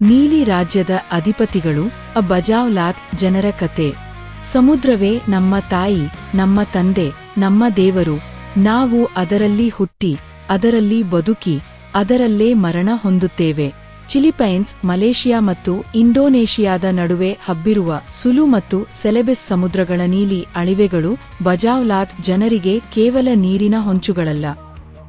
ನೀಲಿ ರಾಜ್ಯದ ಅಧಿಪತಿಗಳು ಅ ಬಜಾವ್ಲಾತ್ ಜನರ ಕತೆ. ಸಮುದ್ರವೇ ನಮ್ಮ ತಾಯಿ, ನಮ್ಮ ತಂದೆ, ನಮ್ಮ ದೇವರು, ನಾವು ಅದರಲ್ಲಿ ಹುಟ್ಟಿ, ಅದರಲ್ಲಿ ಬದುಕಿ, ಅದರಲ್ಲೇ ಮರಣ ಹೊಂದುತ್ತೇವೆ. ಚಿಲಿಪೈನ್ಸ್, ಮಲೇಷಿಯಾ ಮತ್ತು ಇಂಡೋನೇಷಿಯಾದ ನಡುವೆ ಹಬ್ಬಿರುವ ಸುಲು ಮತ್ತು ಸೆಲೆಬೆಸ್ ಸಮುದ್ರಗಳ ನೀಲಿ ಅಳಿವೆಗಳು ಬಜಾವ್ಲಾತ್ ಜನರಿಗೆ ಕೇವಲ ನೀರಿನ ಹೊಂಚುಗಳಲ್ಲ.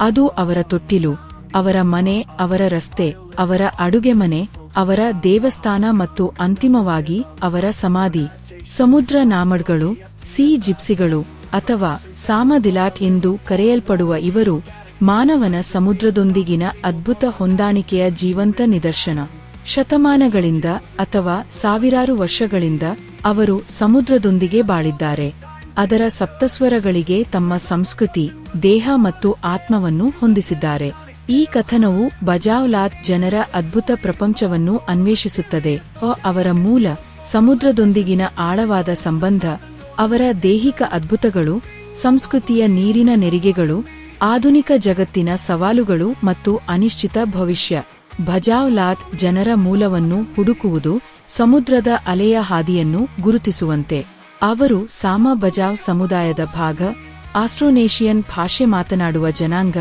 ಅದು ಅವರ ತೊಟ್ಟಿಲು, ಅವರ ಮನೆ, ಅವರ ರಸ್ತೆ, ಅವರ ಅಡುಗೆ ಮನೆ ಅವರ ದೇವಸ್ಥಾನ ಮತ್ತು ಅಂತಿಮವಾಗಿ ಅವರ ಸಮಾಧಿ. ಸಮುದ್ರ ನಾಮಡ್ಗಳು, ಸಿ ಜಿಪ್ಸಿಗಳು ಅಥವಾ ಸಾಮದಿಲಾಟ್ ಎಂದು ಕರೆಯಲ್ಪಡುವ ಇವರು ಮಾನವನ ಸಮುದ್ರದೊಂದಿಗಿನ ಅದ್ಭುತ ಹೊಂದಾಣಿಕೆಯ ಜೀವಂತ ನಿದರ್ಶನ. ಶತಮಾನಗಳಿಂದ ಅಥವಾ ಸಾವಿರಾರು ವರ್ಷಗಳಿಂದ ಅವರು ಸಮುದ್ರದೊಂದಿಗೆ ಬಾಳಿದ್ದಾರೆ. ಅದರ ಸಪ್ತಸ್ವರಗಳಿಗೆ ತಮ್ಮ ಸಂಸ್ಕೃತಿ, ದೇಹ ಮತ್ತು ಆತ್ಮವನ್ನು ಹೊಂದಿಸಿದ್ದಾರೆ. ಈ ಕಥನವು ಬಜಾವ್ಲಾತ್ ಜನರ ಅದ್ಭುತ ಪ್ರಪಂಚವನ್ನು ಅನ್ವೇಷಿಸುತ್ತದೆ. ಅವರ ಮೂಲ, ಸಮುದ್ರದೊಂದಿಗಿನ ಆಳವಾದ ಸಂಬಂಧ, ಅವರ ದೈಹಿಕ ಅದ್ಭುತಗಳು, ಸಂಸ್ಕೃತಿಯ ನೀರಿನ ನೆರಿಗೆಗಳು, ಆಧುನಿಕ ಜಗತ್ತಿನ ಸವಾಲುಗಳು ಮತ್ತು ಅನಿಶ್ಚಿತ ಭವಿಷ್ಯ. ಭಜಾವ್ಲಾತ್ ಜನರ ಮೂಲವನ್ನು ಹುಡುಕುವುದು ಸಮುದ್ರದ ಅಲೆಯ ಹಾದಿಯನ್ನು ಗುರುತಿಸುವಂತೆ. ಅವರು ಸಾಮ ಬಜಾವ್ ಸಮುದಾಯದ ಭಾಗ, ಆಸ್ಟ್ರೋನೇಷಿಯನ್ ಭಾಷೆ ಮಾತನಾಡುವ ಜನಾಂಗ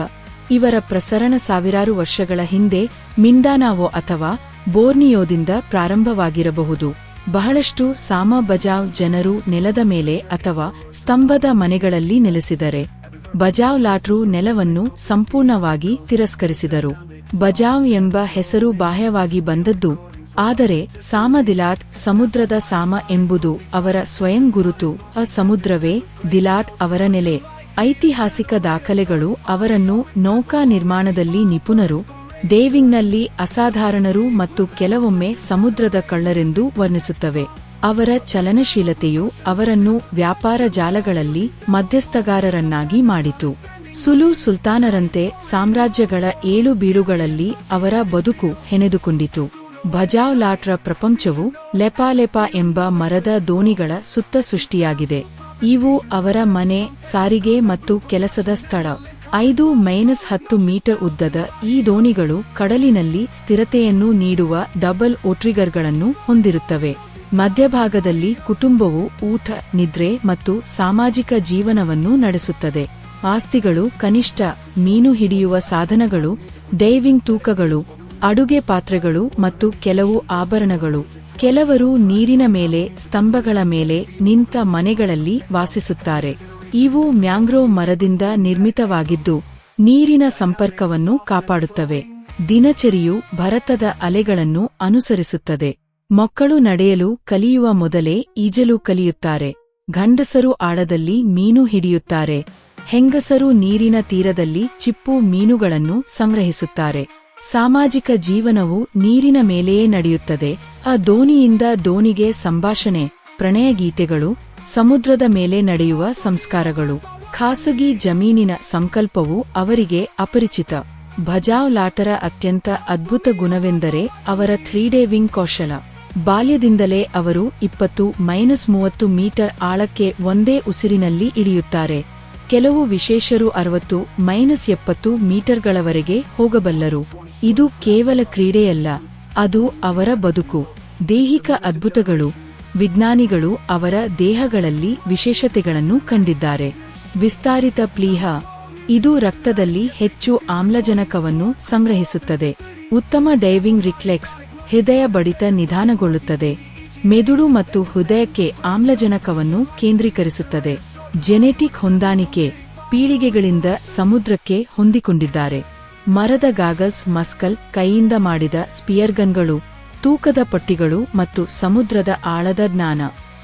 ಇವರ ಪ್ರಸರಣ ಸಾವಿರಾರು ವರ್ಷಗಳ ಹಿಂದೆ ಮಿಂಡಾನಾವೋ ಅಥವಾ ಬೋರ್ನಿಯೋದಿಂದ ಪ್ರಾರಂಭವಾಗಿರಬಹುದು. ಬಹಳಷ್ಟು ಸಾಮ ಬಜಾವ್ ಜನರು ನೆಲದ ಮೇಲೆ ಅಥವಾ ಸ್ತಂಭದ ಮನೆಗಳಲ್ಲಿ ನೆಲೆಸಿದರೆ. ಬಜಾವ್ ಲಾಟ್ರು ನೆಲವನ್ನು ಸಂಪೂರ್ಣವಾಗಿ ತಿರಸ್ಕರಿಸಿದರು. ಬಜಾವ್ ಎಂಬ ಹೆಸರು ಬಾಹ್ಯವಾಗಿ ಬಂದದ್ದು, ಆದರೆ ಸಾಮ ದಿಲಾಟ್ ಸಮುದ್ರದ ಸಾಮ ಎಂಬುದು ಅವರ ಸ್ವಯಂ ಗುರುತು ಸಮುದ್ರವೇ ದಿಲಾಟ್ ಅವರ ನೆಲೆ. ಐತಿಹಾಸಿಕ ದಾಖಲೆಗಳು ಅವರನ್ನು ನೌಕಾ ನಿರ್ಮಾಣದಲ್ಲಿ ನಿಪುಣರು ಡೇವಿಂಗ್ನಲ್ಲಿ ಅಸಾಧಾರಣರು ಮತ್ತು ಕೆಲವೊಮ್ಮೆ ಸಮುದ್ರದ ಕಳ್ಳರೆಂದು ವರ್ಣಿಸುತ್ತವೆ. ಅವರ ಚಲನಶೀಲತೆಯು ಅವರನ್ನು ವ್ಯಾಪಾರ ಜಾಲಗಳಲ್ಲಿ ಮಧ್ಯಸ್ಥಗಾರರನ್ನಾಗಿ ಮಾಡಿತು. ಸುಲು ಸುಲ್ತಾನರಂತೆ ಸಾಮ್ರಾಜ್ಯಗಳ ಏಳು ಬೀಡುಗಳಲ್ಲಿ ಅವರ ಬದುಕು ಹೆಣೆದುಕೊಂಡಿತು. ಭಜಾವ್ ಲಾಟ್ರ ಪ್ರಪಂಚವು ಲೆಪಾಲೆಪಾ ಎಂಬ ಮರದ ದೋಣಿಗಳ ಸುತ್ತ ಸೃಷ್ಟಿಯಾಗಿದೆ. ಇವು ಅವರ ಮನೆ, ಸಾರಿಗೆ ಮತ್ತು ಕೆಲಸದ ಸ್ಥಳ. ಐದು ಮೈನಸ್ ಹತ್ತು ಮೀಟರ್ ಉದ್ದದ ಈ ದೋಣಿಗಳು ಕಡಲಿನಲ್ಲಿ ಸ್ಥಿರತೆಯನ್ನು ನೀಡುವ ಡಬಲ್ ಓಟ್ರಿಗರ್ಗಳನ್ನು ಹೊಂದಿರುತ್ತವೆ. ಮಧ್ಯಭಾಗದಲ್ಲಿ ಕುಟುಂಬವು ಊಟ, ನಿದ್ರೆ ಮತ್ತು ಸಾಮಾಜಿಕ ಜೀವನವನ್ನು ನಡೆಸುತ್ತದೆ. ಆಸ್ತಿಗಳು, ಕನಿಷ್ಠ ಮೀನು ಹಿಡಿಯುವ ಸಾಧನಗಳು, ಡೈವಿಂಗ್ ತೂಕಗಳು ಅಡುಗೆ ಪಾತ್ರೆಗಳು ಮತ್ತು ಕೆಲವು ಆಭರಣಗಳು. ಕೆಲವರು ನೀರಿನ ಮೇಲೆ, ಸ್ತಂಭಗಳ ಮೇಲೆ ನಿಂತ ಮನೆಗಳಲ್ಲಿ ವಾಸಿಸುತ್ತಾರೆ. ಇವು ಮ್ಯಾಂಗ್ರೋವ್ ಮರದಿಂದ ನಿರ್ಮಿತವಾಗಿದ್ದು, ನೀರಿನ ಸಂಪರ್ಕವನ್ನು ಕಾಪಾಡುತ್ತವೆ. ದಿನಚರಿಯು ಭರತದ ಅಲೆಗಳನ್ನು ಅನುಸರಿಸುತ್ತದೆ. ಮಕ್ಕಳು ನಡೆಯಲು ಕಲಿಯುವ ಮೊದಲೇ ಈಜಲು ಕಲಿಯುತ್ತಾರೆ. ಗಂಡಸರು ಆಳದಲ್ಲಿ ಮೀನು ಹಿಡಿಯುತ್ತಾರೆ. ಹೆಂಗಸರು ನೀರಿನ ತೀರದಲ್ಲಿ ಚಿಪ್ಪು ಮೀನುಗಳನ್ನು ಸಂಗ್ರಹಿಸುತ್ತಾರೆ. ಸಾಮಾಜಿಕ ಜೀವನವು ನೀರಿನ ಮೇಲೆಯೇ ನಡೆಯುತ್ತದೆ. ಆ ದೋಣಿಯಿಂದ ದೋಣಿಗೆ ಸಂಭಾಷಣೆ, ಪ್ರಣಯ ಗೀತೆಗಳು, ಸಮುದ್ರದ ಮೇಲೆ ನಡೆಯುವ ಸಂಸ್ಕಾರಗಳು. ಖಾಸಗಿ ಜಮೀನಿನ ಸಂಕಲ್ಪವು ಅವರಿಗೆ ಅಪರಿಚಿತ. ಭಜಾವ್ ಲಾಟರ ಅತ್ಯಂತ ಅದ್ಭುತ ಗುಣವೆಂದರೆ ಅವರ ಥ್ರೀಡೇವಿಂಗ್ ಕೌಶಲ. ಬಾಲ್ಯದಿಂದಲೇ ಅವರು ಇಪ್ಪತ್ತು ಮೈನಸ್ ಮೂವತ್ತು ಮೀಟರ್ ಆಳಕ್ಕೆ ಒಂದೇ ಉಸಿರಿನಲ್ಲಿ ಇಳಿಯುತ್ತಾರೆ. ಕೆಲವು ವಿಶೇಷರು ಅರವತ್ತು ಮೈನಸ್ ಎಪ್ಪತ್ತು ಮೀಟರ್ಗಳವರೆಗೆ ಹೋಗಬಲ್ಲರು. ಇದು ಕೇವಲ ಕ್ರೀಡೆಯಲ್ಲ, ಅದು ಅವರ ಬದುಕು. ದೈಹಿಕ ಅದ್ಭುತಗಳು, ವಿಜ್ಞಾನಿಗಳು ಅವರ ದೇಹಗಳಲ್ಲಿ ವಿಶೇಷತೆಗಳನ್ನು ಕಂಡಿದ್ದಾರೆ. ವಿಸ್ತಾರಿತ ಪ್ಲೀಹ, ಇದು ರಕ್ತದಲ್ಲಿ ಹೆಚ್ಚು ಆಮ್ಲಜನಕವನ್ನು ಸಂಗ್ರಹಿಸುತ್ತದೆ. ಉತ್ತಮ ಡೈವಿಂಗ್ ರಿಕ್ಲೆಕ್ಸ್, ಹೃದಯ ಬಡಿತ ನಿಧಾನಗೊಳ್ಳುತ್ತದೆ. ಮೆದುಳು ಮತ್ತು ಹೃದಯಕ್ಕೆ ಆಮ್ಲಜನಕವನ್ನು ಕೇಂದ್ರೀಕರಿಸುತ್ತದೆ. ಜೆನೆಟಿಕ್ ಹೊಂದಾಣಿಕೆ ಪೀಳಿಗೆಗಳಿಂದ ಸಮುದ್ರಕ್ಕೆ ಹೊಂದಿಕೊಂಡಿದ್ದಾರೆ. ಮರದ ಗಾಗಲ್ಸ್ ಮಸ್ಕಲ್ ಕೈಯಿಂದ ಮಾಡಿದ ಸ್ಪಿಯರ್ಗನ್ಗಳು, ತೂಕದ ಪಟ್ಟಿಗಳು ಮತ್ತು ಸಮುದ್ರದ ಆಳದ ಜ್ಞಾನ.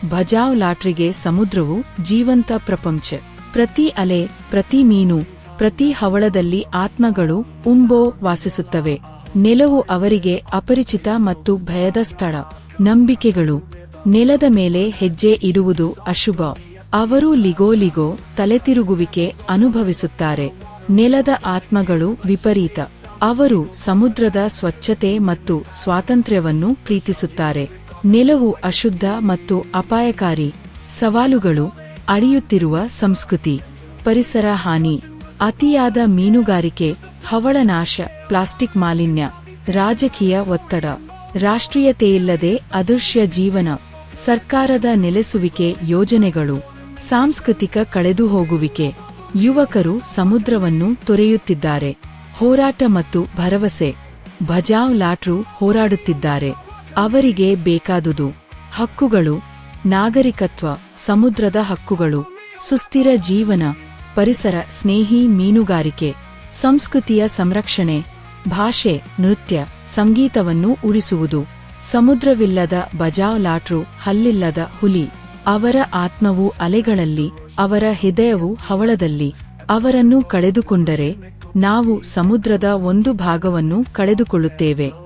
ಭಜಾವ್ ಲಾಟ್ರಿಗೆ ಸಮುದ್ರವು ಜೀವಂತ ಪ್ರಪಂಚ. ಪ್ರತಿ ಅಲೆ, ಪ್ರತಿ ಮೀನು, ಪ್ರತಿ ಹವಳದಲ್ಲಿ ಆತ್ಮಗಳು ಉಂಬೋ ವಾಸಿಸುತ್ತವೆ. ನೆಲವು ಅವರಿಗೆ ಅಪರಿಚಿತ ಮತ್ತು ಭಯದ ಸ್ಥಳ. ನಂಬಿಕೆಗಳು. ನೆಲದ ಮೇಲೆ ಹೆಜ್ಜೆ ಇಡುವುದು ಅಶುಭ. ಅವರು ಲಿಗೋಲಿಗೋ ತಲೆ ತಲೆತಿರುಗುವಿಕೆ ಅನುಭವಿಸುತ್ತಾರೆ. ನೆಲದ ಆತ್ಮಗಳು ವಿಪರೀತ. ಅವರು ಸಮುದ್ರದ ಸ್ವಚ್ಛತೆ ಮತ್ತು ಸ್ವಾತಂತ್ರ್ಯವನ್ನು ಪ್ರೀತಿಸುತ್ತಾರೆ. ನೆಲವು ಅಶುದ್ಧ ಮತ್ತು ಅಪಾಯಕಾರಿ. ಸವಾಲುಗಳು ಅಳಿಯುತ್ತಿರುವ ಸಂಸ್ಕೃತಿ. ಪರಿಸರ ಹಾನಿ. ಅತಿಯಾದ ಮೀನುಗಾರಿಕೆ. ಹವಳನಾಶ ಪ್ಲಾಸ್ಟಿಕ್ ಮಾಲಿನ್ಯ. ರಾಜಕೀಯ ಒತ್ತಡ. ರಾಷ್ಟ್ರೀಯತೆಯಿಲ್ಲದೆ ಅದೃಶ್ಯ ಜೀವನ. ಸರ್ಕಾರದ ನೆಲೆಸುವಿಕೆ ಯೋಜನೆಗಳು. ಸಾಂಸ್ಕೃತಿಕ ಕಳೆದುಹೋಗುವಿಕೆ. ಯುವಕರು ಸಮುದ್ರವನ್ನು ತೊರೆಯುತ್ತಿದ್ದಾರೆ. ಹೋರಾಟ ಮತ್ತು ಭರವಸೆ. ಭಜಾವ್ ಲಾಟ್ರು ಹೋರಾಡುತ್ತಿದ್ದಾರೆ. ಅವರಿಗೆ ಬೇಕಾದುದು. ಹಕ್ಕುಗಳು. ನಾಗರಿಕತ್ವ. ಸಮುದ್ರದ ಹಕ್ಕುಗಳು. ಸುಸ್ಥಿರ ಜೀವನ. ಪರಿಸರ ಸ್ನೇಹಿ ಮೀನುಗಾರಿಕೆ. ಸಂಸ್ಕೃತಿಯ ಸಂರಕ್ಷಣೆ. ಭಾಷೆ, ನೃತ್ಯ, ಸಂಗೀತವನ್ನು ಉಳಿಸುವುದು. ಸಮುದ್ರವಿಲ್ಲದ ಬಜಾವ್ ಲಾಟ್ರು ಹಲ್ಲಿಲ್ಲದ ಹುಲಿ. ಅವರ ಆತ್ಮವು ಅಲೆಗಳಲ್ಲಿ ಅವರ ಹೃದಯವು ಹವಳದಲ್ಲಿ. ಅವರನ್ನು ಕಳೆದುಕೊಂಡರೆ ನಾವು ಸಮುದ್ರದ ಒಂದು ಭಾಗವನ್ನು ಕಳೆದುಕೊಳ್ಳುತ್ತೇವೆ.